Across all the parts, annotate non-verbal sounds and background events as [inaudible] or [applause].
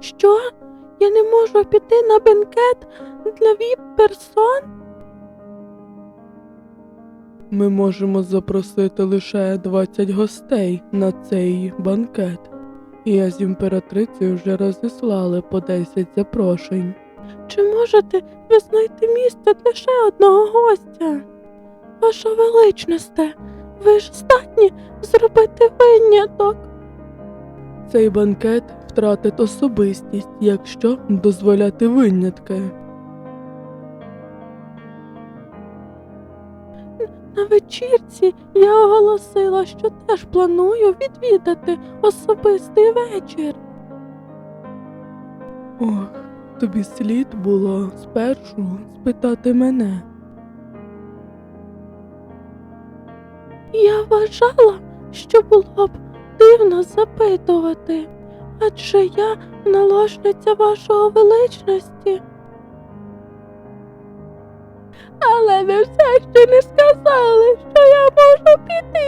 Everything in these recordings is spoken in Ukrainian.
Що? Я не можу піти на бенкет для віп-персон? Ми можемо запросити лише 20 гостей на цей банкет. Я з імператрицею вже розіслали по 10 запрошень. Чи можете ви знайти місце для ще одного гостя? Ваша величносте, ви ж здатні зробити виняток. Цей банкет втратить особистість, якщо дозволяти винятки. На вечірці я оголосила, що теж планую відвідати особистий вечір. Ох, тобі слід було спершу спитати мене. Я вважала, що було б дивно запитувати, адже я наложниця вашого величності. Але ви все ще не сказали, що я можу піти.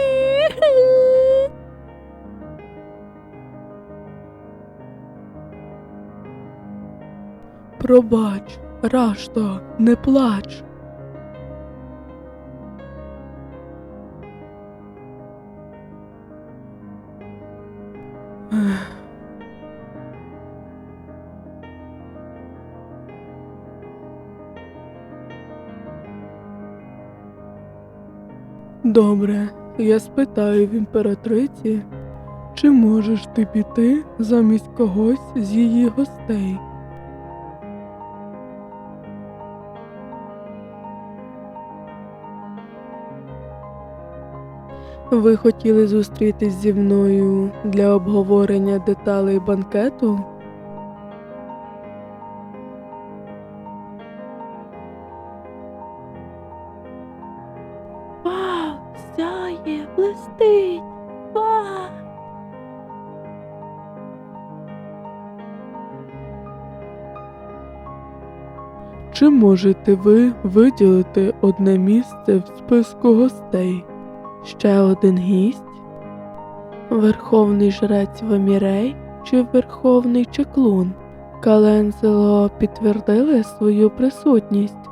Пробач, Рашто, не плач. Ех. Добре, я спитаю в імператриці, чи можеш ти піти замість когось з її гостей. Ви хотіли зустрітись зі мною для обговорення деталей банкету? Можете ви виділити одне місце в списку гостей? Ще один гість? Верховний жрець Вамірей чи Верховний Чеклун? Калензело підтвердили свою присутність.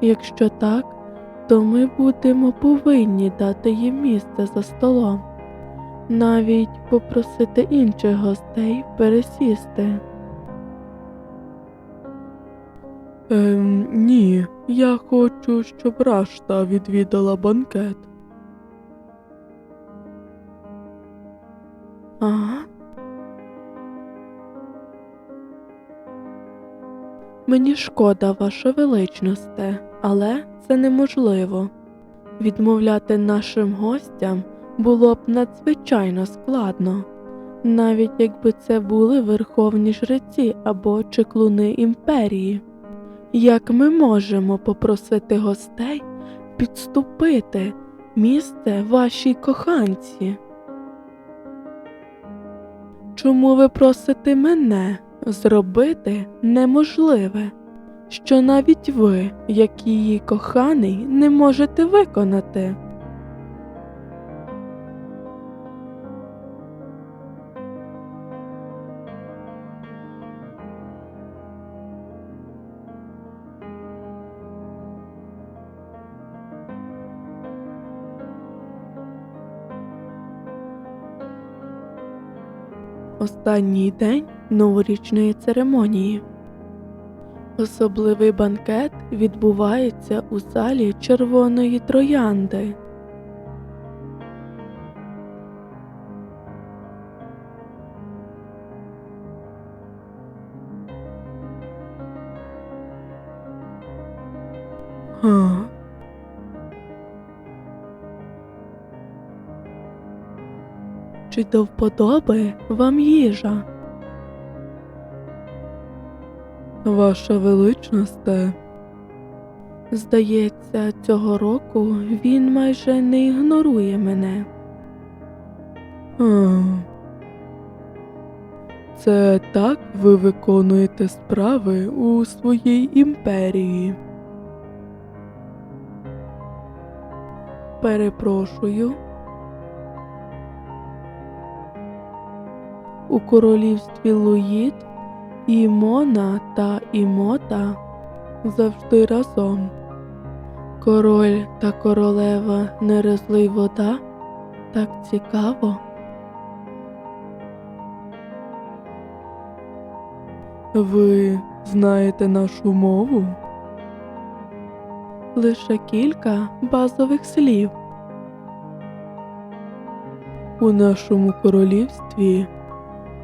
Якщо так, то ми будемо повинні дати їм місце за столом, навіть попросити інших гостей пересісти. Ем, ні, я хочу, щоб Рашта відвідала банкет. Ага. Мені шкода, ваша величносте, але це неможливо. Відмовляти нашим гостям було б надзвичайно складно, навіть якби це були верховні жреці або чеклуни імперії. Як ми можемо попросити гостей підступити місце вашій коханці? Чому ви просите мене зробити неможливе, що навіть ви, як її коханий, не можете виконати? Останній день новорічної церемонії. Особливий банкет відбувається у залі Червоної Троянди. Га. Чи до вподоби вам їжа? Ваша величносте. Здається, цього року він майже не ігнорує мене. Це так ви виконуєте справи у своїй імперії. Перепрошую. У королівстві Луїд, Імона та Імота завжди разом. Король та королева не розлий вода так цікаво. Ви знаєте нашу мову? Лише кілька базових слів. У нашому королівстві,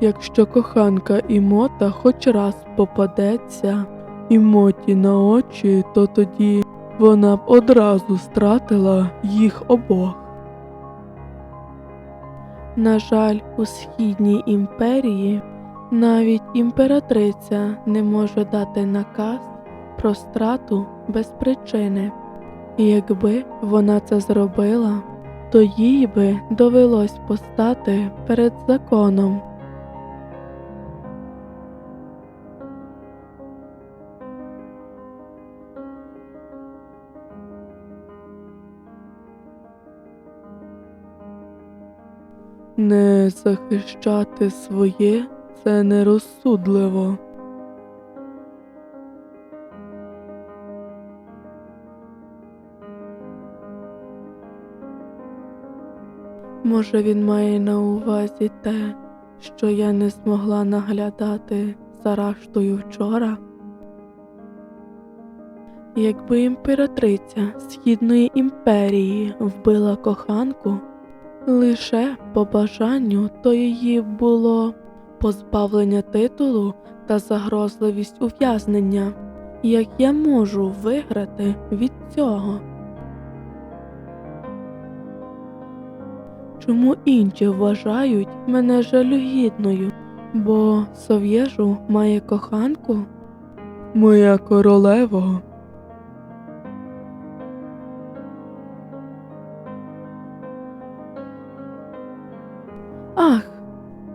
якщо коханка Імота хоч раз попадеться Імоті на очі, то тоді вона б одразу стратила їх обох. На жаль, у східній імперії навіть імператриця не може дати наказ про страту без причини. І Якби вона це зробила, то їй би довелось постати перед законом. Не захищати своє це нерозсудливо. Може, він має на увазі те, що я не змогла наглядати за раштою вчора? Якби імператриця Східної імперії вбила коханку лише по бажанню, то її було позбавлення титулу та загрозливість ув'язнення. Як я можу виграти від цього? Чому інші вважають мене жалюгідною? Бо Совєжу має коханку? Моя королево,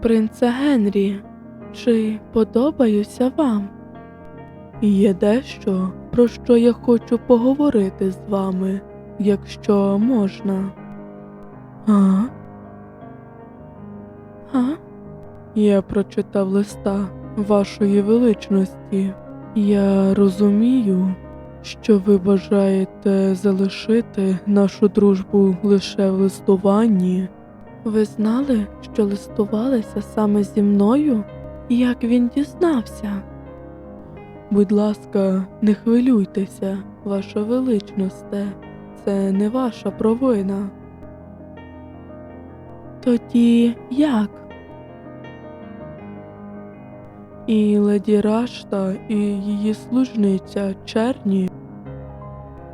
принце Генрі, чи подобаюся вам? є дещо, про що я хочу поговорити з вами, якщо можна. А? А? Я прочитав листа вашої величності. Я розумію, що ви бажаєте залишити нашу дружбу лише в листуванні. Ви знали, що листувалися саме зі мною? Як він дізнався? Будь ласка, не хвилюйтеся, ваша величносте, це не ваша провина. Тоді як? І леді Рашта, і її служниця Черні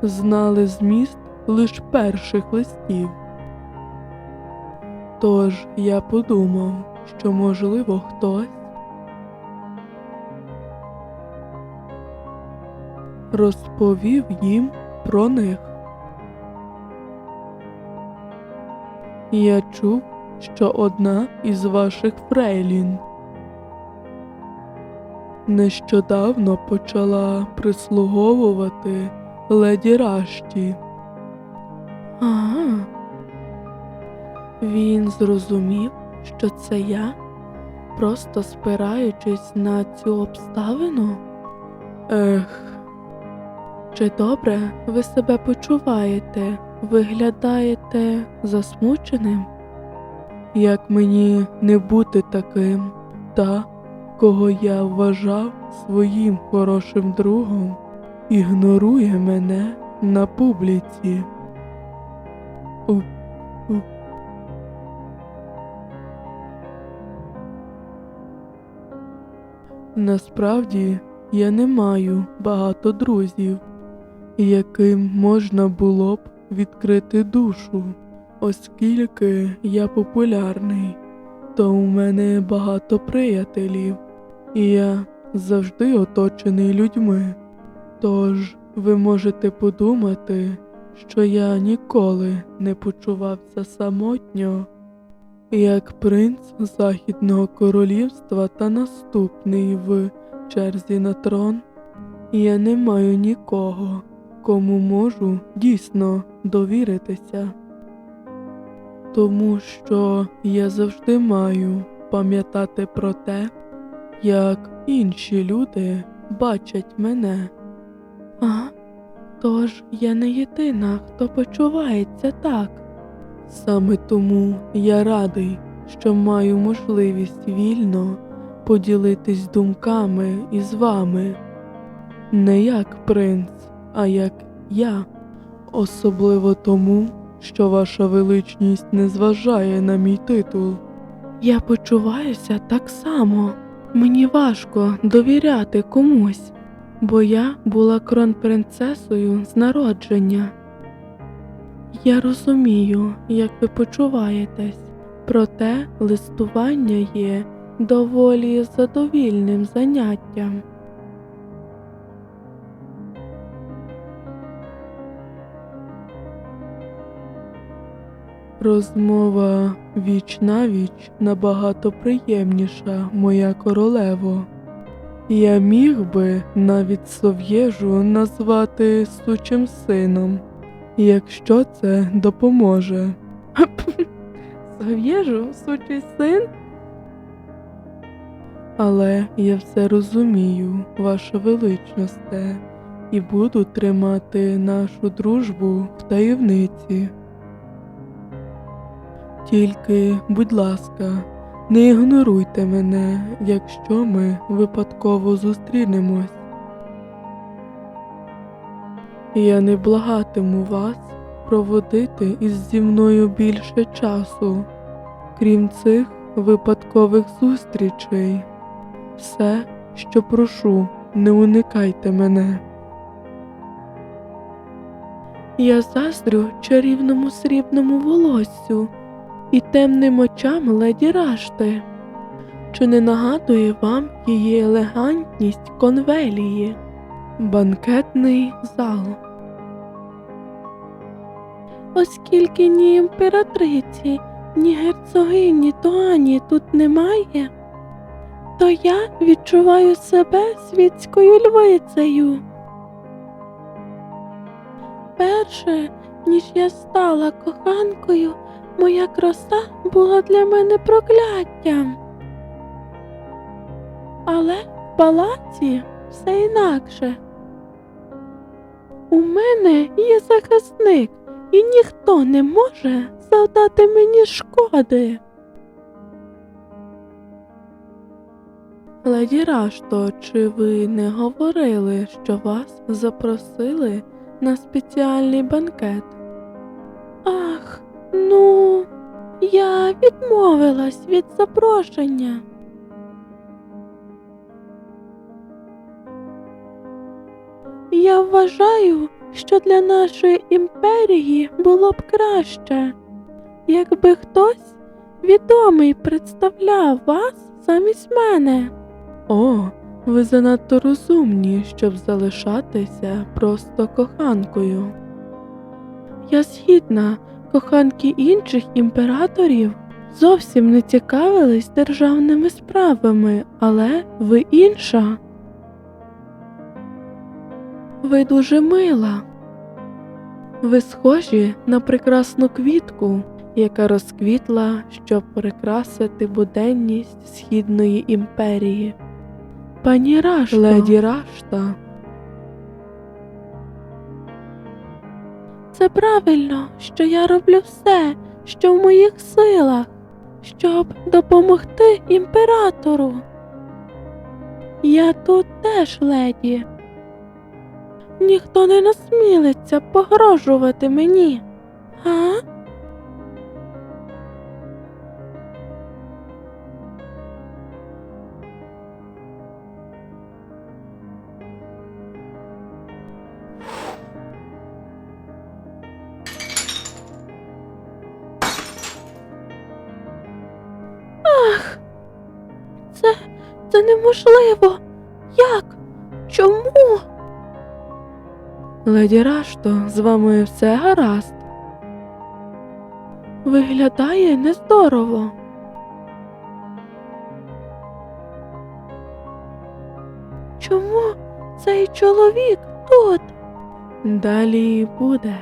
знали зміст лиш перших листів. Тож я подумав, що можливо хтось розповів їм про них. Я чув, що одна із ваших фрейлін нещодавно почала прислуговувати леді Рашті. Ага. Він зрозумів, що це я, просто спираючись на цю обставину. Ех, Чи добре ви себе почуваєте? Виглядаєте засмученим? як мені не бути таким, та, кого я вважав своїм хорошим другом, ігнорує мене на публіці. Насправді я не маю багато друзів, яким можна було б відкрити душу, оскільки я популярний, то у мене багато приятелів, і я завжди оточений людьми. Тож ви можете подумати, що я ніколи не почувався самотньо, як принц Західного королівства та наступний в черзі на трон. Я не маю нікого, кому можу дійсно довіритися, тому що я завжди маю пам'ятати про те, як інші люди бачать мене. А? Тож я не єдина, хто почувається так. Саме тому я радий, що маю можливість вільно поділитись думками із вами. Не як принц, а як я. Особливо тому, що ваша величність не зважає на мій титул. Я почуваюся так само. Мені важко довіряти комусь, бо я була кронпринцесою з народження. Я розумію, як ви почуваєтесь, проте листування є доволі задовільним заняттям. Розмова віч на віч набагато приємніша, моя королево. Я міг би навіть сов'єжу назвати сучим сином, якщо це допоможе. [laughs] Сов'єжу, сучий син? Але я все розумію, ваша величносте, і буду тримати нашу дружбу в таємниці. Тільки, будь ласка, не ігноруйте мене, якщо ми випадково зустрінемось. Я не благатиму вас проводити із зі мною більше часу, крім цих випадкових зустрічей. Все, що прошу, не уникайте мене. Я заздрю чарівному срібному волоссю і темним очам леді Рашти. Чи не нагадує вам її елегантність конвелії? Банкетний зал. Оскільки ні імператриці, ні герцогині Туані тут немає, то я відчуваю себе світською львицею. Перше, ніж я стала коханкою, моя краса була для мене прокляттям. Але в палаці все інакше. У мене є захисник, і ніхто не може завдати мені шкоди. Леді Рашто, чи ви не говорили, що вас запросили на спеціальний банкет? Ах, ну, я відмовилась від запрошення. Я вважаю, що для нашої імперії було б краще, якби хтось відомий представляв вас замість мене. О, ви занадто розумні, щоб залишатися просто коханкою. Я згідна, коханки інших імператорів зовсім не цікавились державними справами, але ви інша. Ви дуже мила. Ви схожі на прекрасну квітку, яка розквітла, щоб прикрасити буденність східної імперії. Пані Рашто, Леді Рашта, Це правильно, що я роблю все, що в моїх силах, щоб допомогти імператору. Я тут теж леді. Ніхто не насмілиться погрожувати мені. А? Ах, це, це неможливо. Леді Рашто, з вами все гаразд. Виглядає нездорово. Чому цей чоловік тут? Далі буде.